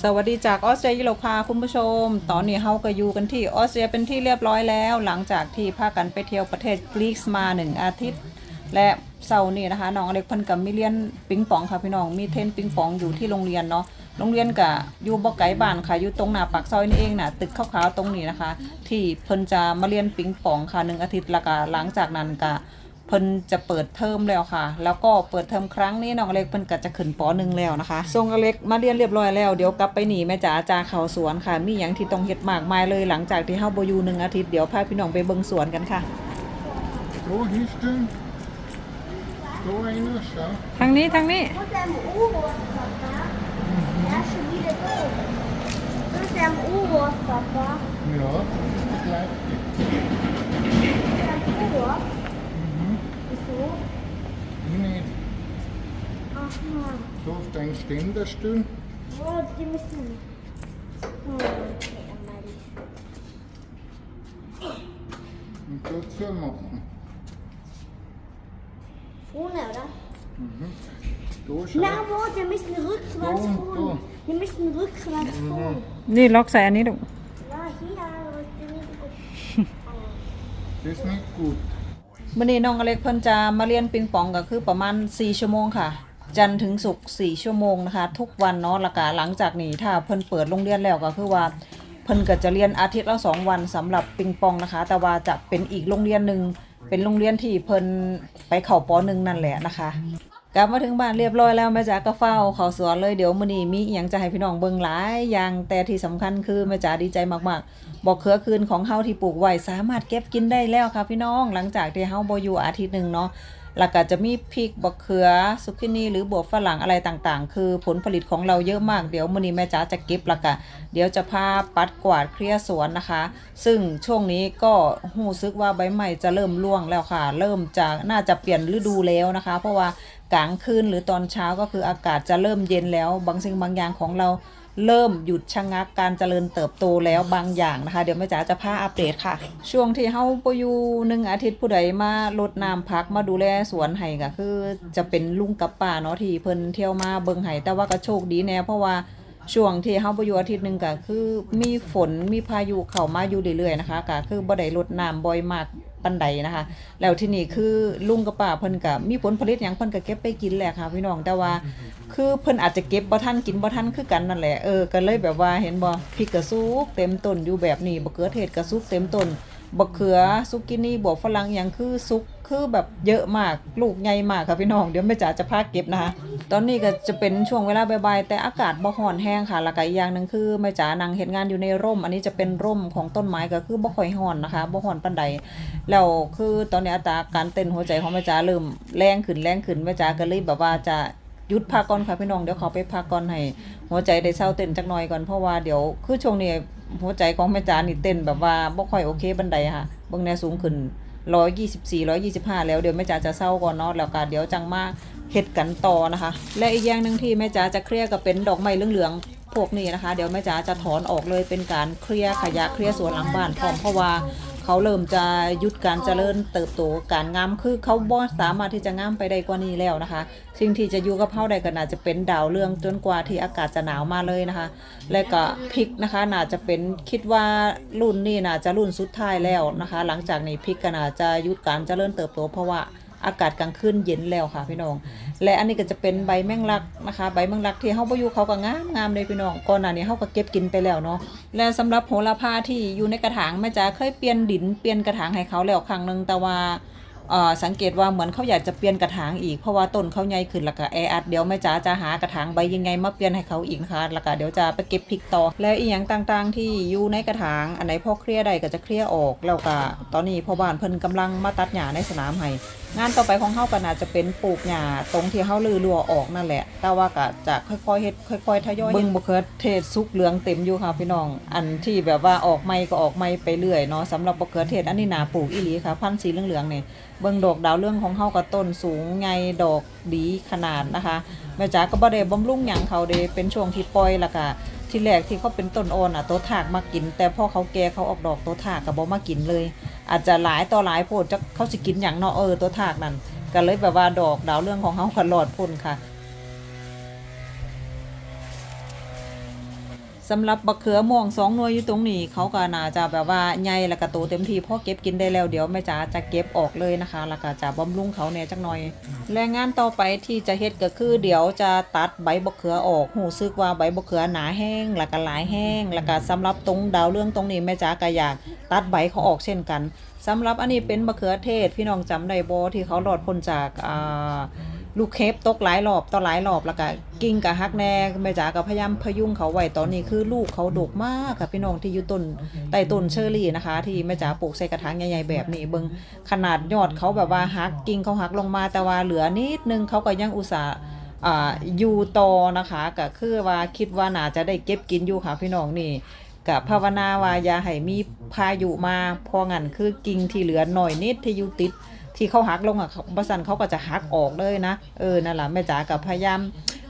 สวัสดีจากออสเตรเลียโลคาคุณผู้ชม ตอนนี้เฮาก็อยู่กันที่ออสเตรียเป็นที่เรียบร้อยแล้ว หลังจากที่พากันไปเที่ยวประเทศกรีซมาหนึ่งอาทิตย์ และเสาร์นี้นะคะน้องอเล็กเพิ่นกับมิเลียนปิงปองค่ะพี่น้องมีเทนปิงปองอยู่ที่โรงเรียนเนาะโรงเรียนกะอยู่บ่ไกลบ้านค่ะอยู่ตรงหน้าปากซอยนี่เองน่ะตึกขาวๆตรงนี้นะคะ ที่เพิ่นจะมาเรียนปิงปองค่ะหนึ่งอาทิตย์ล้วก็หลังจากนั้นก็ พิ่นจะเปิดเทอมแล้วค่ะ แล้วก็เปิดเทอมครั้งนี้น้องอเล็กเพิ่นก็จะขึ้นปหนึ่งแล้วนะคะส่งอเล็กมาเรียนเรียบร้อยแล้ว เดี๋ยวกลับไปหนีแม่จ๋าจาเขาสวนค่ะ มีหยังที่ต้องเฮ็ดมากมายเลยหลังจากที่เฮาบ่อยู่หนึ่งอาทิตย์เดี๋ยวพาพี่น้องไปเบิ่งสวนกันค่ะ So, hier staan. Zo einer, zo. ทางนี้ทางนี้ Wo ist dein U-Boot, Papa? Ja, schon wieder da. Wo ist dein U-Boot, Papa? Ja, das ist das gleiche. Dein U-Boot? Mhm. Wieso? Nicht Aha. So auf deinen Ständer stellen. Oh, die müssen. Hm, okay, einmal. und so zu machen. Ohne, oder? Mhm. Da schau. Na, wo? Wir müssen rückwärts Da, fahren. da. Wir müssen rückwärts fahren. นี่ล็อกใส่อันนี้ดู Ja, hier, aber ich bin nicht gut. Das ist nicht gut. มื้อนี้น้องอเล็กเพิ่นจะมาเรียนปิงปองก็คือประมาณ 4 ชั่วโมงค่ะ จันทร์ถึงศุกร์4ชั่วโมงนะคะ ทุกวันเนาะล้วก็หลังจากนี้ถ้าเพิ่นเปิดโรงเรียนแล้วก็คือว่าเพิ่นก็จะเรียนอาทิตย์ละสองวันสำหรับปิงปองนะคะ แต่ว่าจะเป็นอีกโรงเรียนหนึ่งเป็นโรงเรียนที่เพิ่นไปเข้าปหนึ่งนั่นแหละนะคะกลับมาถึงบ้านเรียบร้อยแล้วแม่จ๋าก็เฝ้าเขาสวนเลยเดี๋ยวมื้อนี้มีอีหยังจะให้พี่น้องเบิ่งหลายอย่างแต่ที่สำคัญคือแม่จ๋าดีใจมากๆ บอกเขือคืนของเฮาที่ปลูกไว้สามารถเก็บกินได้แล้วค่ะพี่น้อง หลังจากที่เฮาบ่อยู่อาทิตย์หนึงเนาะ แล้วก็จะมีพริกบักเขือซุกินี่หรือบวบฝรั่งอะไรต่างๆ คือผลผลิตของเราเยอะมากเดี๋ยวมื้อนี้แม่จ๋าจะเก็บแล้วก็เดี๋ยวจะพาปัดกวาดเคลียร์สวนนะคะ ซึ่งช่วงนี้ก็หูซึกว่าใบไม้จะเริ่มร่วงแล้วค่ะ เริ่มจะน่าจะเปลี่ยนฤดูแล้วนะคะ เพราะว่ากลางคืนหรือตอนเช้าก็คืออากาศจะเริ่มเย็นแล้ว บางสิ่งบางอย่างของเรา เริ่มหยุดชะงักการเจริญเติบโตแล้วบางอย่างนะคะ เดี๋ยวแม่จ๋าจะพาอัปเดตค่ะ ช่วงที่เฮาปอยู่หนึ่งอาทิตย์ผู้ใดมาลดน้ำพักมาดูแลสวนไห้ก็คือ จะเป็นลุงกับป่าเนาะที่เพิ่นเที่ยวมาเบิงไห้แต่ว่าก็โชคดีแน่เพราะว่า ช่วงที่เฮาบ่อยู่อาทิตย์หนึงก็คือมีฝนมีพายุเข้ามาอยู่เรื่อยๆนะคะก็คือบ่ได้รดน้ำบ่อยมากปานใดนะคะ แล้วที่นี่คือลุงกับป้าเพิ่นก็มีผลผลิตหยังเพิ่นก็เก็บไปกินแหละค่ะพี่น้องแต่ว่า คือเพิ่นอาจจะเก็บบ่ทันกินบ่ทันคือกันนั่นแหละเออก็เลยแบบว่าเห็นบ่พริกกระซุกเต็มต้นอยู่แบบนี้บักเขือเทศกระซุกเต็มต้นบักเขือซุกินี่บวกฝรั่งหยังคือซุก คือแบบเยอะมากลูกใหญ่มากค่ะพี่น้องเดี๋ยวแม่จ๋าจะพาเก็บนะคะตอนนี้ก็จะเป็นช่วงเวลาบ่ายๆแต่อากาศบ่ร้อนแห้งค่ะแล้วก็อีกอย่างหนึ่งคือแม่จ๋านั่งเฮ็ดงานอยู่ในร่ม อันนี้จะเป็นร่มของต้นไม้ก็คือบ่ค่อยร้อนนะคะบ่ร้อนปานใดแล้วคือตอนนี้อัตราการเต้นหัวใจของแม่จ๋าเริ่มแรงขึ้นแรงขึ้นแม่จ๋าก็เลยแบบว่าจะหยุดพักก่อนค่ะพี่น้องเดี๋ยวขอไปพักก่อนให้หัวใจได้เศร้าเต้นจักหน่อยก่อนเพราะว่าเดี๋ยวคือช่วงนี้หัวใจของแม่จ๋านี่เต้นแบบว่าบ่ค่อยโอเคบันไดค่ะเบิ่งแนวสูงขึ้น ร้อยยี่สิบสี่ร้อยยี่สิบห้าแล้วเดี๋ยวแม่จ๋าจะเศร้าก่อนเนาะแล้วก็เดี๋ยวจังมากเห็ดกันต่อนะคะ และอีกอย่างหนึงที่แม่จ๋าจะเคลียร์ก็เป็นดอกไม้เหลืองๆพวกนี้นะคะ เดี๋ยวแม่จ๋าจะถอนออกเลยเป็นการเคลียร์ขยะเคลียร์สวนหลังบ้านพร้อมเพราะว่า เขาเริ่มจะหยุดการเจริญเติบโตการงามคือเขาบ่สามารถที่จะงามไปได้กว่านี้แล้วนะคะสิ่งที่จะอยู่กับเขาได้ก็น่าจะเป็นดาวเรืองจนกว่าที่อากาศจะหนาวมาเลยนะคะ และก็พริกนะคะน่าจะเป็นคิดว่ารุ่นนี้น่าจะรุ่นสุดท้ายแล้วนะคะ หลังจากนี้พริกก็น่าจะหยุดการเจริญเติบโตเพราะว่า อากาศกลางคืนเย็นแล้วค่ะพี่น้อง และอันนี้ก็จะเป็นใบแมงลักนะคะ ใบแมงลักที่เฮาบ่อยู่เขาก็งามงามเลยพี่น้องก่อนหน้านี้เฮาก็เก็บกินไปแล้วเนาะและสำหรับโหระพาที่อยู่ในกระถางแม่จ๋าเคยเปลี่ยนดินเปลี่ยนกระถางให้เขาแล้วครั้งหนึ่งแต่ว่าสังเกตว่าเหมือนเขาอยากจะเปลี่ยนกระถางอีกเพราะว่าต้นเขาใหญ่ขึ้นแล้วก็แออัดเดี๋ยวแม่จ๋าจะหากระถางใบยังไงมาเปลี่ยนให้เขาอีกนะคะแล้วก็เดี๋ยวจะไปเก็บพริกต่อแล้วอีหยังต่างๆ ที่อยู่ในกระถางอันไหนพ่อเคลียร์ได้ก็จะเคลียร์ออกแล้วก็ตอนนี้พ่อบ้านเพิ่นกำลังมาตัดหญ้าในสนามให้ งานต่อไปของเฮาก็น่าจะเป็นปลูกหญ้าตรงที่เฮาลือรัวออกนั่นแหละ แต่ว่าก็จะค่อยๆเฮ็ดค่อยๆทยอยเบิ่งบ่เคิดเทศสุกเหลืองเต็มอยู่ค่ะพี่น้อง อันที่แบบว่าออกใหม่ก็ออกใหม่ไปเรื่อยเนาะสำหรับบ่เคิดเทศอันนี้น่าปลูกอีหลีค่ะ พันธุ์สีเหลืองๆนี่เบิ่งดอกดาวเรื่องของเฮาก็ต้นสูงใหญ่ดอกดีขนาดนะคะแม่จ๋าก็บ่ได้บำรุงหยังเขาเด้เป็นช่วงที่ปล่อยแล้วก็ที่แรกที่เขาเป็นต้นอ่อนอะตัวถากมากิน แต่พอเขาแก่เขาออกดอกตัวถากก็บ่มากินเลย อาจจะหลายต่อหลายโพดจะเขาสิกินอย่างเนาะเออตัวถากนั่นก็เลยแบบว่าดอกดาวเรื่องของเขาก็รอดพ้นค่ะ สำหรับบักเขือม่วงสองหน่วยอยู่ตรงนี้เขาก็น่าจะแบบว่าใหญ่แล้วก็โตเต็มที่พอเก็บกินได้แล้วเดี๋ยวแม่จ๋าจะเก็บออกเลยนะคะแล้วก็จะบำรุงเขาเนี่ยจักหน่อย แรงงานต่อไปที่จะเฮ็ดก็คือ เดี๋ยวจะตัดใบบักเขือออกหูซึกว่าใบบักเขือหนาแห้งแล้วก็หลายแห้งแล้วก็สำหรับตรงดาวเรื่องตรงนี้แม่จ๋าก็อยากตัดใบเขาออกเช่นกันสำหรับอันนี้เป็นมะเขือเทศพี่น้องจำได้บ่ที่เขาหลอดพ้นจากอ่า ลูกเคปตกหลายรอบต่อหลายรอบแล้วก็กิ่งกับฮักแน่แม่จ๋าก็พยายามพยุงเขาไว้ตอนนี้คือลูกเขาดกมากค่ะพี่น้องที่อยู่ต้นใต้ต้นเชอร์รี่นะคะ ที่แม่จ๋าปลูกใส่กระถางใหญ่ๆแบบนี้เบิงขนาดยอดเขาแบบว่าฮักกิ่งเขาฮักลงมาแต่ว่าเหลือนิดนึงเขาก็ยังอุตส่าห์อ่าอยู่ต่อนะคะก็คือว่าคิดว่าน่าจะได้เก็บกินอยู่ค่ะพี่น้องนี่กับภาวนาว่าอย่าให้มีพายุมาพองั้นคือกิ่งที่เหลือหน่อยนิดที่อยู่ติด ที่เขาหักลงอะเขาบสันเขาก็จะหักออกเลยนะ เออนั่นแหละแม่จ๋ากับพยายาม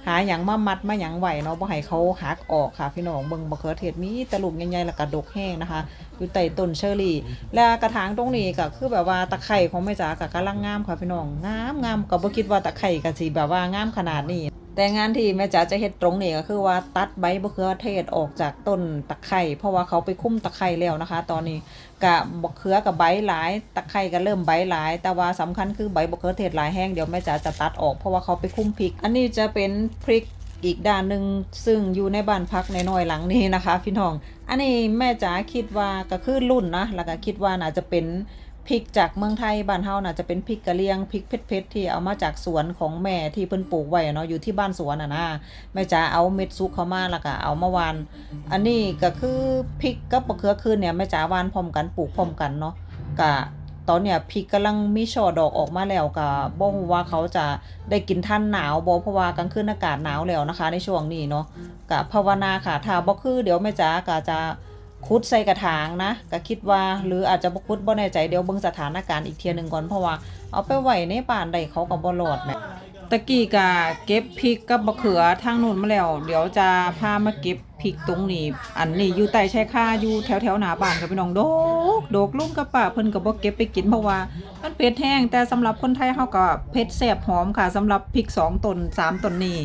หาอย่างมามัดมาอย่างไหวเนาะบ่ให้เขาหักออกค่ะพี่น้องเบิ่งมะเขือเทศมีตะลุมใหญ่ๆแล้วก็ดกแห้งนะคะอยู่ใต้ต้นเชอรี่ และกระถางตรงนี้ก็คือแบบว่าตะไคร่ของแม่จ๋าก็กำลังงามค่ะพี่น้องงามงามก็บ่คิดว่าตะไคร่ก็สิแบบว่างามขนาดนี้ แต่งานที่แม่จ๋าจะเฮ็ดตรงนี้ก็คือว่าตัดใบมะเขือเทศออกจากต้นตะไคร่เพราะว่าเขาไปคุ้มตะไคร่แล้วนะคะ ตอนนี้กะบกเขือกับใบหลาย ตะไคร่ก็เริ่มใบหลาย แต่ว่าสำคัญคือใบบกเขือเทศหลายแห้งเดี๋ยวแม่จ๋าจะตัดออกเพราะว่าเขาไปคุ้มพริก อันนี้จะเป็นพริกอีกด้านหนึ่งซึ่งอยู่ในบ้านพักในน้อยหลังนี้นะคะ พี่น้อง อันนี้แม่จ๋าคิดว่าก็คือรุ่นนะแล้วก็คิดว่าน่าจะเป็น พริกจากเมืองไทยบ้านเฮาน่าจะเป็นพริกกะเหรี่ยงพริกเผ็ดๆที่เอามาจากสวนของแม่ที่เพิ่นปลูกไว้เนาะอยู่ที่บ้านสวนอะนะแม่จ๋าเอาเม็ดซุกเข้ามาแล้วก็เอามาวานอันนี้ก็คือพริกกับมะเขือคืนเนี่ยแม่จ๋าวานพร้อมกันปลูกพร้อมกันเนาะกะตอนเนี้ยพริกกำลังมีช่อดอกออกมาแล้วกะบ่ฮู้ว่าเขาจะได้กินท่านหนาวบ่เพราะว่ากลางคืนอากาศหนาวแล้วนะคะ ในช่วงนี้เนาะกะภาวนาค่ะถ้าบ่คือเดี๋ยวแม่จ๋าก็จะ คุดใส่กระถางนะก็คิดว่าหรืออาจจะบ่คุดบ่แน่ใจเดี๋ยวเบิ่งสถานการณ์อีกเทียหนึ่งก่อนเพราะว่าเอาไปไว้ในบ้านได้เขาก็บ่รอดแหมตะกี้กะเก็บพริกกับมะเขือทางนู้นมาแล้ว เดี๋ยวจะพามาเก็บพริกตรงนี้ อันนี้อยู่ใต้ชายคาอยู่แถวแถวหน้าบ้านค่ะพี่น้องโดกโดกลุงกับป้าเพิ่นก็บ่เก็บไปกินเพราะว่า มันเผ็ดแห้งแต่สำหรับคนไทยเฮาก็เผ็ดแซ่บหอมค่ะสำหรับพริกสองต้นสามต้นนี้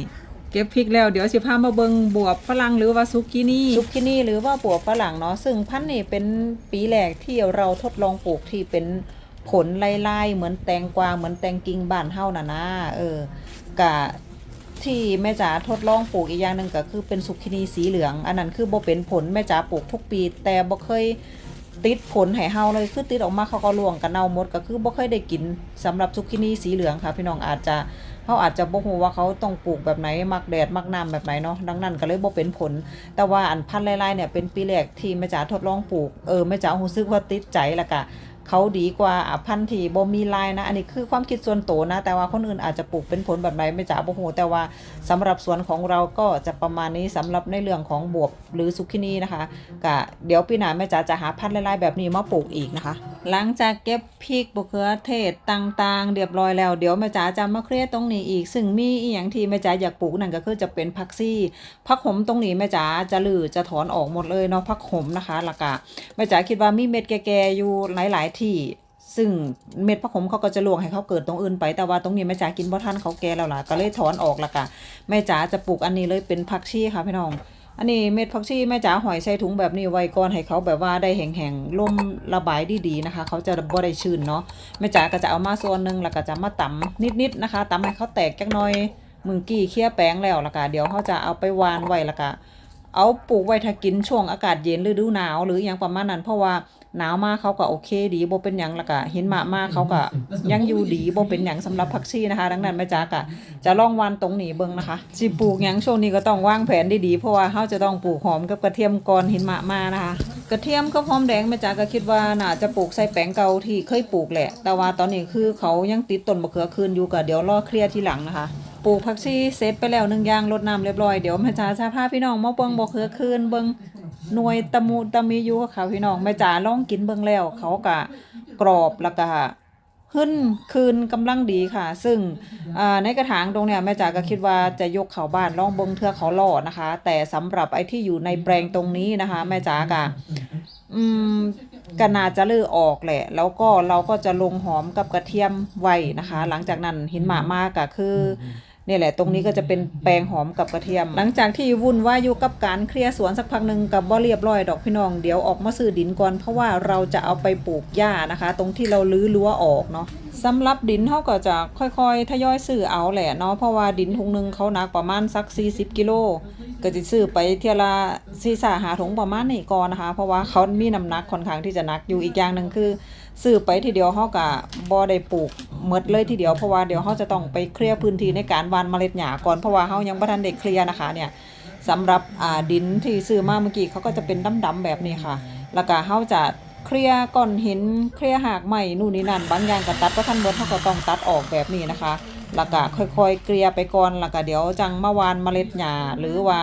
เก็บพริกแล้วเดี๋ยวสิพามาเบิงบวบฝรั่งหรือว่าซุกินี่ซุกินี่หรือว่าบวบฝรั่งเนาะซึ่งพันธุ์นี่เป็นปีแรกที่เราทดลองปลูกที่เป็นผลไล่ๆเหมือนแตงกวาเหมือนแตงกิงบ้านเฮาน่ะนะเออกะที่แม่จ๋าทดลองปลูกอีกอย่างหนึ่งก็คือเป็นซุกินีสีเหลือง อันนั้นคือบ่เป็นผลแม่จ๋าปลูกทุกปี แต่บ่เคยติดผลให้เฮาเลยคือติดออกมาเขาก็ร่วงกันเน่าหมดก็คือบ่เคยได้กินสำหรับซุกินีสีเหลืองค่ะ พี่น้องอาจจะ เขาอาจจะบ่ฮู้ว่าเขาต้องปลูกแบบไหนมักแดดมักน้ำแบบไหนเนาะดังนั้นก็เลยบ่เป็นผล แต่ว่าอันพันธุ์ไร่ๆเนี่ยเป็นปีแรกที่แม่จ๋าทดลองปลูกเออแม่จ๋ารู้สึกว่าติดใจแล้วก็ เขาดีกว่าพันธุ์ที่บ่มีลายนะ อันนี้คือความคิดส่วนตัวนะ แต่ว่าคนอื่นอาจจะปลูกเป็นผลแบบไหนแม่จ๋าบ่ฮู้แต่ว่าสำหรับสวนของเราก็จะประมาณนี้สำหรับในเรื่องของบวบหรือซุกินีนะคะก็เดี๋ยวปีหน้าแม่จ๋าจะหาพันธุ์ล่ๆแบบนี้มาปลูกอีกนะคะ หลังจากเก็บพริกมะเขือเทศต่างๆเรียบร้อยแล้วเดี๋ยวแม่จ๋าจะมาเคลียร์ตรงนี้อีก ซึ่งมีอีหยังที่แม่จ๋าอยากปลูกนั่นก็คือจะเป็นผักซี่ผักขมตรงนี้แม่จ๋าจะลือจะถอนออกหมดเลยเนาะผักขมนะคะล้วก็แม่จ๋าคิดว่ามีเม็ดแก่ๆอยู่หลายๆที่ซึ่งเม็ดผักขมเขาก็จะลวงให้เขาเกิดตรงอื่นไป แต่ว่าตรงนี้แม่จ๋ากินบ่ทันเขาแก่แล้วล่ะก็เลยถอนออกละกะแม่จ๋าจะปลูกอันนี้เลยเป็นผักชีค่ะพี่น้อง อันนี้เม็ดผักชีแม่จ๋าหอยใส่ถุงแบบนี้ไว้ก่อนให้เขาแบบว่าได้แห้งๆลมระบายดีๆนะคะ เขาจะบ่ได้ชื้นเนาะแม่จ๋าก็จะเอามาส่วนหนึ่งแล้วก็จะมาตำนิดๆนะคะตำให้เขาแตกจักหน่อยมือกี้เคี่ยแป้งแล้วล้วก็เดี๋ยวเขาจะเอาไปวานไว้ล้วก็ เอาปลูกไว้ถ้ากินช่วงอากาศเย็นฤดูหนาว หรืออย่างประมาณนั้น เพราะว่าหนาวมากเขาก็โอเคดีบ่เป็นหยังแล้วก็หินมามากเขาก็ยังอยู่ดีบ่เป็นหยังสำหรับผักชีนะคะ ดังนั้นแม่จ๋าก็จะลองวานตรงนี้เบิ่งนะคะสิปลูกหยังช่วงนี้ก็ต้องวางแผนดีๆเพราะว่าเขาจะต้องปลูกหอมกับกระเทียมก่อนหินมะมานะคะ กระเทียมกับหอมแดงแม่จ๋าก็คิดว่าน่าจะปลูกใส่แปลงเก่าที่เคยปลูกแหละ แต่ว่าตอนนี้คือเขายังติดต้นมะเขือคืนอยู่ก็เดี๋ยวรอเคลียร์ทีหลังนะคะ ปลูกผักชีเสร็จไปแล้วหนึ่งอย่างรดน้ำเรียบร้อยเดี๋ยวแม่จ๋าจะพาพี่น้องมาเบิ่งมะเขือคืนเบิ่งหน่วยตะมูตะมีอยู่กับเขาพี่น้องแม่จ๋าลองกินเบิ่งแล้ว เขาก็กรอบแล้วก็ขึ้นคืนกำลังดีค่ะ ซึ่งในกระถางตรงเนี้ยแม่จ๋าก็คิดว่าจะยกเขาบ้านล่องเบิงเทื่อเขาหล่อนะคะ แต่สำหรับไอ้ที่อยู่ในแปลงตรงนี้นะคะ แม่จ๋าก็อืมก็น่าจะลือออกแหละ แล้วก็เราก็จะลงหอมกับกระเทียมไว้นะคะ หลังจากนั้นหินหมามากก็คือ นี่ยแหละตรงนี้ก็จะเป็นแปลงหอมกับกระเทียม หลังจากที่วุ่นวายอยู่กับการเคลียร์สวนสักพักหนึ่งกับบ่เรียบร้อยดอกพี่น้องเดี๋ยวออกมาซื้อดินก่อนเพราะว่าเราจะเอาไปปลูกหญ้านะคะ ตรงที่เราลื้อรั้วออกเนาะสำหรับดินเขาก็จะค่อยๆ ทยอยซื้อเอาแหละเนาะเพราะว่าดินถุงหนึ่งเขาหนักประมาณสัก 40 กิโลก็จะซื้อไปเทียละซีสาหาถุงประมาณนี้ก่อนนะคะ เพราะว่าเขามีน้ำหนักค่อนข้างที่จะหนักอยู่อีกอย่างหนึ่งคือ ซื้อไปทีเดียวเขาก็บ่ได้ปลูกหมดเลยทีเดียวเพราะว่าเดี๋ยวเขาจะต้องไปเคลียร์พื้นที่ในการหวานเมล็ดหญ้าก่อนเพราะว่าเขายังบ่ทันได้เคลียร์นะคะเนี่ยสำหรับอ่าดินที่ซื้อมาเมื่อกี้เขาก็จะเป็นดำๆแบบนี้ค่ะ แล้วก็เขาจะเคลียร์ก้อนหินเคลียร์หากไม้นู่นนี่นั่นบางอย่างก็ตัดบ่ทันเบิดเขาก็ต้องตัดออกแบบนี้นะคะแล้วก็ค่อยๆเกลี่ยไปก่อนแล้วก็เดี๋ยวจังมาหวานเมล็ดหญ้าหรือว่า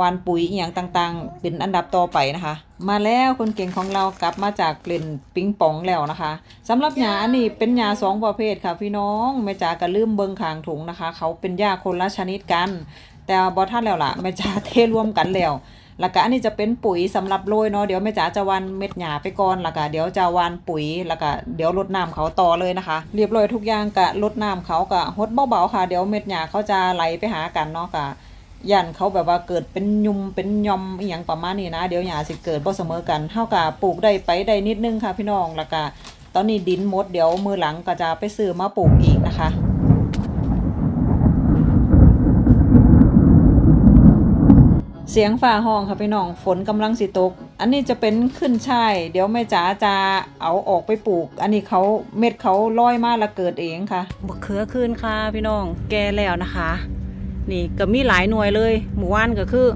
วานปุ๋ยอีหยังต่างๆ เป็นอันดับต่อไปนะคะ มาแล้วคนเก่งของเรากลับมาจากเปล่นปิงปองแล้วนะคะสำหรับหญ้าอันนี้เป็นหญ้าสองประเภทค่ะพี่น้องแม่จ๋าก็ลืมเบิ่งข้างถุงนะคะ เขาเป็นหญ้าคนละชนิดกัน แต่ว่าบ่ทันแล้วล่ะแม่จ๋าเทรวมกันแล้วแล้วก็อันนี้จะเป็นปุ๋ยสำหรับโรยเนาะเดี๋ยวแม่จ๋าจะวันเม็ดหญ้าไปก่อนแล้วก็เดี๋ยวจะวันปุ๋ยแล้วก็เดี๋ยวรดน้ำเขาต่อเลยนะคะ เรียบร้อยทุกอย่างกะรดน้ำเขากะหดเบาๆค่ะ เดี๋ยวเม็ดหญ้าเขาจะไหลไปหากันเนาะกะ ยันเขาแบบว่าเกิดเป็นยุมเป็นยอมอีหยังประมาณนี้นะ เดี๋ยวหญ้าสิเกิดบ่เสมอกันเท่ากับปลูกได้ไปได้นิดนึงค่ะพี่น้องแล้วก็ตอนนี้ดินมดเดี๋ยวมือหลังก็จะไปซื้อมาปลูกอีกนะคะเสียงฝ่าห้องค่ะพี่น้องฝนกำลังสิตก อันนี้จะเป็นขึ้นช่ายเดี๋ยวแม่จ๋าจะเอาออกไปปลูก อันนี้เขาเม็ดเขาลอยมาแล้วเกิดเองค่ะบกเขือขึ้นค่ะพี่น้องแก่แล้วนะคะ นี่ก็มีหลายหน่วยเลยหมู่ว่านก็คือ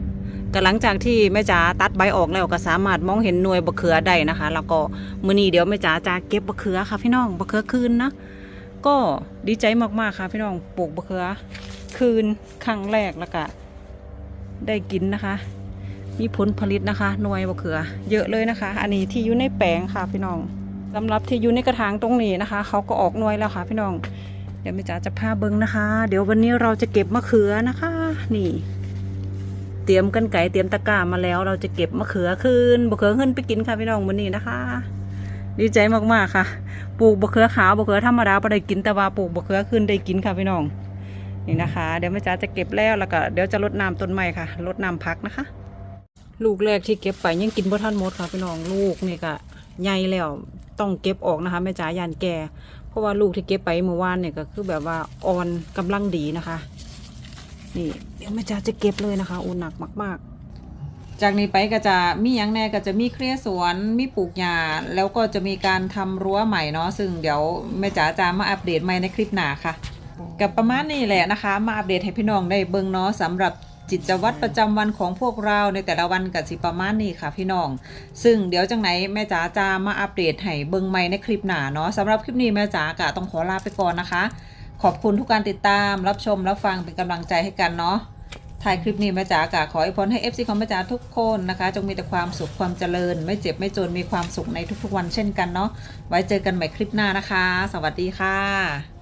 ก็หลังจากที่แม่จ๋าตัดใบออกแล้วก็สามารถมองเห็นหน่วยบะเขือได้นะคะ แล้วก็มื้อนี้เดี๋ยวแม่จ๋าจะเก็บบะเขือค่ะพี่น้องบะเขือคืนนะก็ดีใจมากๆค่ะพี่น้องปลูกบะเขือคืนครั้งแรกแล้วก็ได้กินนะคะ มีผลผลิตนะคะ หน่วยบะเขือ เยอะเลยนะคะ อันนี้ที่อยู่ในแปลงค่ะพี่น้องสำหรับที่อยู่ในกระถางตรงนี้นะคะเขาก็ออกหน่วยแล้วค่ะพี่น้อง ดี๋ยวแม่จ๋าจะพาเบิ้งนะคะ เดี๋ยววันนี้เราจะเก็บมะเขือนะคะ นี่ เตรียมกันไก่เตรียมตะกร้ามาแล้ว เราจะเก็บมะเขือขึ้นบะเขือขึ้นไปกินค่ะพี่น้องวันนี้นะคะ ดีใจมากๆค่ะ ปลูกบะเขือขาวบะเขือธรรมดาไม่ได้กินแต่ว่าปลูกบะเขือขึ้นได้กินค่ะพี่น้อง นี่นะคะ เดี๋ยวแม่จ๋าจะเก็บแล้วแล้วก็เดี๋ยวจะรดน้ำต้นไม้ค่ะรดน้ำพักนะคะ ลูกแรกที่เก็บไปยังกินบ่ทันหมดค่ะพี่น้องลูกนี่ก็ใหญ่แล้วต้องเก็บออกนะคะแม่จ๋ายานแก่ ราะว่าลูกที่เก็บไปเมื่อวานเนี่ยก็คือแบบว่าอ่อนกำลังดีนะคะ นี่เดี๋ยวแม่จ๋าจะเก็บเลยนะคะอุ่นหนักมาก ๆ จากนี้ไปก็จะมีอย่างแน่ก็จะมีเคลียสวนมีปลูกหญ้าแล้วก็จะมีการทำรั้วใหม่เนาะซึ่งเดี๋ยวแม่จ๋าจะมาอัปเดตใหม่ในคลิปหน้าค่ะ กับประมาณนี้แหละนะคะ มาอัปเดตให้พี่น้องได้เบิ่งเนาะสำหรับ จิตวัตรประจำวันของพวกเราในแต่ละวันกับสิประมาณนี้ค่ะพี่น้อง ซึ่งเดี๋ยวจังไหนแม่จ๋าจะมาอัปเดตให้เบิ่งใหม่ในคลิปหน้าเนาะสำหรับคลิปนี้แม่จ๋ากะต้องขอลาไปก่อนนะคะ ขอบคุณทุกการติดตามรับชมรับฟังเป็นกำลังใจให้กันเนาะถ่ายคลิปนี้แม่จ๋ากะขอให้พรให้ FC ของแม่จ๋าทุกคนนะคะ จงมีแต่ความสุขความเจริญ ไม่เจ็บไม่จนมีความสุขในทุกๆวันเช่นกันเนาะไว้เจอกันใหม่คลิปหน้านะคะ สวัสดีค่ะ